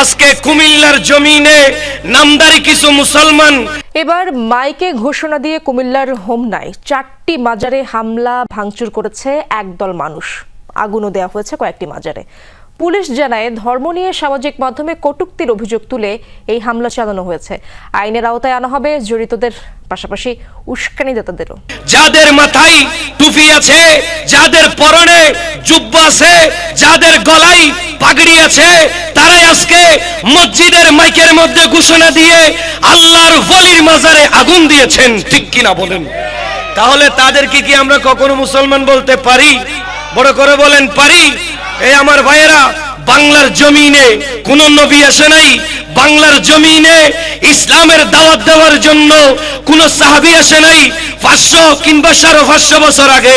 আজকে কুমিল্লার জমিনে নামদারি কিছু মুসলমান। এবার মাইকে ঘোষণা দিয়ে কুমিল্লার হোমনায় চারটি মাজারে হামলা ভাঙচুর করেছে একদল মানুষ। আগুনও দেওয়া হয়েছে কয়েকটি মাজারে। পুলিশ জানায় ধর্ম নিয়ে সামাজিক মাধ্যমে কটূক্তির অভিযোগ তুলে এই হামলা চালানো হয়েছে। আইনের আওতায় আনা হবে, জড়িতদের পাশাপাশি উস্কানিদাতাদেরও যাদের মাথায় টুপি আছে, যাদের পরনে জুব্বা আছে, যাদের গলায় পাগড়ি আছে, তারাই আজকে মসজিদের মাইকের মধ্যে ঘোষণা দিয়ে আল্লাহর ওলির মাজারে আগুন দিয়েছেন, ঠিক কিনা বলেন? তাহলে তাদেরকে কি আমরা কখনো মুসলমান বলতে পারি? বড় করে বলেন, পারি? এই আমার ভাইয়েরা, বাংলার জমিনে কোন নবী আসে নাই। বাংলার জমিনে ইসলামের দাওয়াত দেওয়ার জন্য কোন সাহাবি আসে নাই। পাঁচশো কিংবা সাড়ে পাঁচশো বছর আগে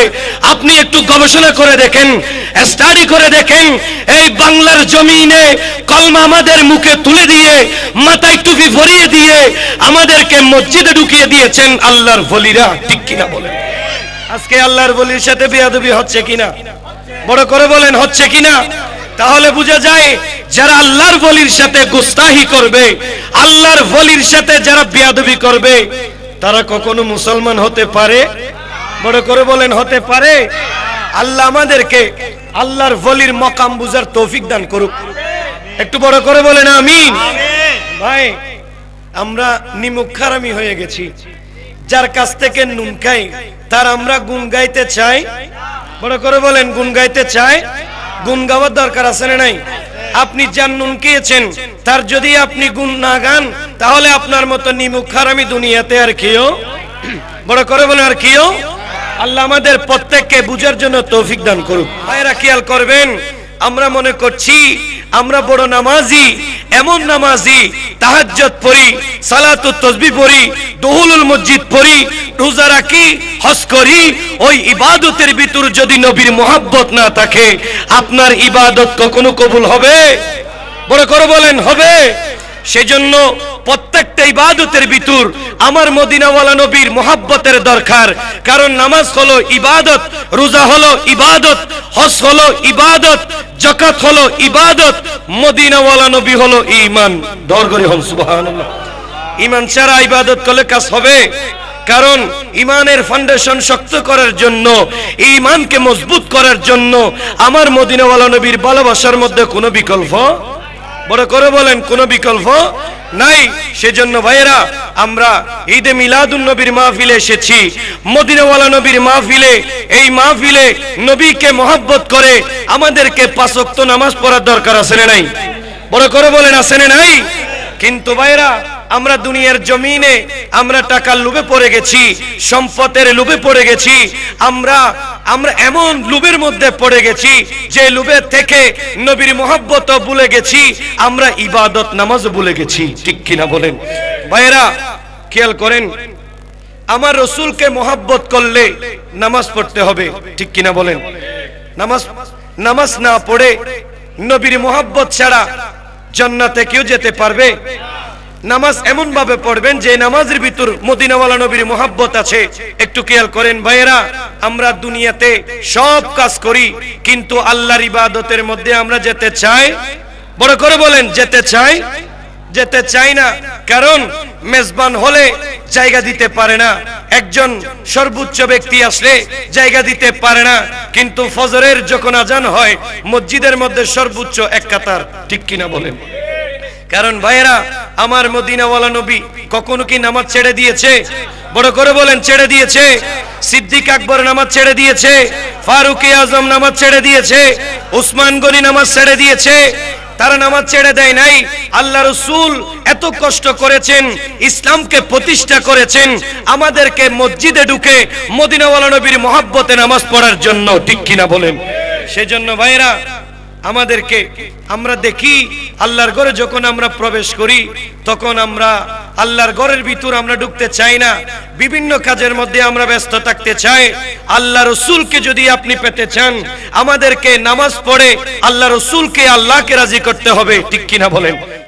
আপনি একটু গবেষণা করে দেখেন স্টাডি করে দেখেন, এই বাংলার জমিনে কলমা আমাদের মুখে তুলে দিয়ে, মাথায় টুপি ভরিয়ে দিয়ে আমাদেরকে মসজিদে ঢুকিয়ে দিয়েছেন আল্লাহর বলিরা, ঠিক কিনা বলেন? আজকে আল্লাহর বলির সাথে বিয়াদবি হচ্ছে কিনা? বড় করে বলেন, হচ্ছে কিনা? তাহলে বোঝা যায়, যারা আল্লাহর বলির সাথে গুস্তাহি করবে, আল্লাহর বলির সাথে যারা বিয়াদবি করবে, তারা কখনো মুসলমান হতে পারে? বড় করে বলেন, হতে পারে? আল্লাহ আমাদেরকে আল্লাহর বলির মকাম বুঝার তৌফিক দান করুক। একটু বড় করে বলেন, আমিন। ভাই, আমরা নিমুখ নিমুখারামি হয়ে গেছি। যার কাছ থেকে নুন খাই, তার আমরা গুণ গাইতে চাই। বড় করে বলেন, গুণ গাইতে চায়? গুণ গাওয়ার দরকার আছে না নাই? আপনি যার নুন খেয়েছেন, তার যদি আপনি গুণ না গান, তাহলে আপনার মতো নিমুখ খারামি দুনিয়াতে আর কেউ বড় করে বলেন, আর কেউ আল্লাহ আমাদের প্রত্যেককে বুঝার জন্য তৌফিক দান করুক। ভাইরা খেয়াল করবেন, আমরা মনে করছি, আমরা বড় নামাজি এমন নামাজি তাহাজ্জত পড়ি, সালাতুত তসবি পড়ি, দহুলুল মসজিদ পড়ি, রোজা রাখি, হজ করি, ওই ইবাদতের ভিতর যদি নবীর মোহাব্বত না থাকে, আপনার ইবাদত কখনো কবুল হবে? বড় করে বলেন, হবে। সেজন্য প্রত্যেকটা ইবাদতের ভিতর আমার মদিনাওয়ালা নবীর মোহাব্বতের দরকার। কারণ নামাজ হলো ইবাদত, রোজা হলো ইবাদত, হজ হলো ইবাদত জাকাত হলো ইবাদত, মদিনাওয়ালা নবী হলো ঈমান। দর করে হন, সুবহানাল্লাহ। ঈমান ছাড়া ইবাদত করলে কাজ হবে? কারণ ইমানের ফাউন্ডেশন শক্ত করার জন্য ইমানকে মজবুত করার জন্য আমার মদিনাওয়ালা নবীর ভালোবাসার মধ্যে কোনো বিকল্প বড় করে বলেন, কোনো বিকল্প নাই। সেজন্য ভাইয়েরা, আমরা ঈদে মিলাদুন নবীর মাহফিলে এসেছি। মদিনাওয়ালা নবীর মাহফিলে, এই মাহফিলে নবীকে মহাব্বত করে আমাদেরকে পাঁচক্ত নামাজ পড়ার দরকার আছে না নাই? বড় করে বলেন, আছে না নাই? কিন্তু ভাইরা আমরা দুনিয়ার জমিনে আমরা টাকার লোভে পড়ে গেছি, সম্পদের লোভে পড়ে গেছি। আমরা আমরা এমন লুবের মধ্যে পড়ে গেছি, যে লুবের থেকে নবীর মোহাব্বত ভুলে গেছি, আমরা ইবাদত নামাজ ভুলে গেছি, ঠিক কিনা বলেন? ভাইরা খেয়াল করেন, আমার রসুলকে মোহাব্বত করলে নামাজ পড়তে হবে, ঠিক কিনা বলেন? নামাজ নামাজ না পড়ে নবীর মোহাব্বত ছাড়া জান্নাতে কেউ যেতে পারবে? নামাজ এমন ভাবে পড়বেন যে নামাজের ভিতর মদিনাওয়ালা নবীর মোহাব্বত আছে। একটু খেয়াল করেন, ভাইয়েরা, আমরা দুনিয়াতে সব কাজ করি, কিন্তু আল্লাহর ইবাদতের মধ্যে আমরা যেতে চাই, বড় করে বলেন, যেতে চাই? যেতে চাই না, কারণ মেজবান হলে জায়গা দিতে পারে না। একজন সর্বোচ্চ ব্যক্তি আসলে জায়গা দিতে পারে না, কিন্তু ফজরের যখন আজান হয়, মসজিদের মধ্যে সর্বোচ্চ এক কাতার, ঠিক কিনা বলেন? কারণ ভাইয়েরা আমার মদিনাওয়ালা নবী কখনো কি নামাজ ছেড়ে দিয়েছে? বড় করে বলেন, ছেড়ে দিয়েছে। সিদ্দিক আকবর নামাজ ছেড়ে দিয়েছে। ফারুক আজম নামাজ ছেড়ে দিয়েছে। উসমান গনি নামাজ ছেড়ে দিয়েছে। তারা নামাজ ছেড়ে দেয় নাই। আল্লাহ রসুল এত কষ্ট করেছেন, ইসলামকে প্রতিষ্ঠা করেছেন, আমাদেরকে মসজিদে ঢুকে মদিনাওয়ালা নবীর মহাব্বতে নামাজ পড়ার জন্য, ঠিক কিনা বলেন? সেজন্য ভাইরা আমাদেরকে আমরা দেখি, আল্লাহর ঘরে যখন আমরা প্রবেশ করি, তখন আমরা আল্লাহর ঘরের ভিতর আমরা ঢুকতে চাই না। বিভিন্ন কাজের মধ্যে আমরা ব্যস্ত থাকতে চাই। আল্লাহ রসুলকে যদি আপনি পেতে চান, আমাদেরকে নামাজ পড়ে আল্লাহ রসুলকে আল্লাহকে রাজি করতে হবে। ঠিক কিনা বলেন?